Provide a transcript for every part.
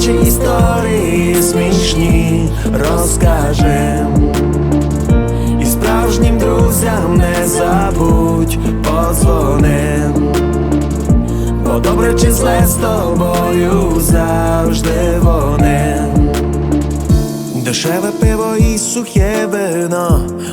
Дитячі історії смішні розкажем І справжнім друзям не забудь позвоним Бо добре чи зле з тобою завжди вони. Дешеве пиво і сухе вино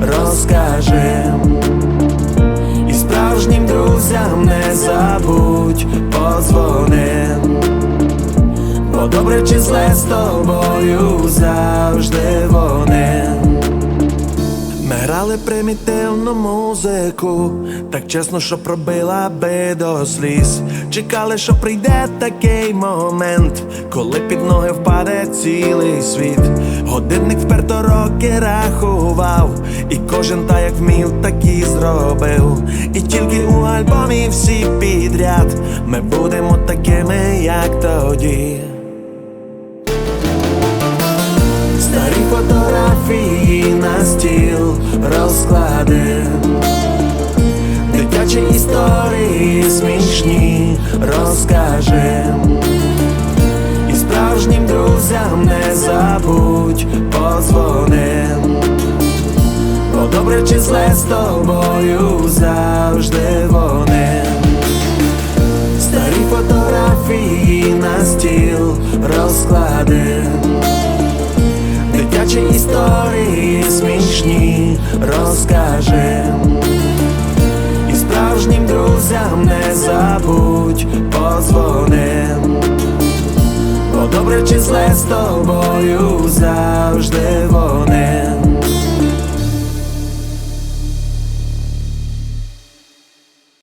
розкажем І справжнім друзям не забудь позвоним Бо добре чи зле з тобою завжди вони ми грали примітивну музику, так чесно, що пробила би до сліз. Чекали, що прийде такий момент, коли під ноги впаде цілий світ. Годинник вперто роки рахував, і кожен та як вмів, так і зробив. І тільки у альбомі всі підряд ми будемо такими, як тоді. Старі фотографії на стіл розкладив Дитячі історії смішні розкажем І справжнім друзям не забудь добре чи зле з тобою завжди вони. Старі фотографії на стіл розкладив Дитячі історії смішні розкажем І справжнім друзям не забудь позвоним Бо добре чи зле з тобою завжди вони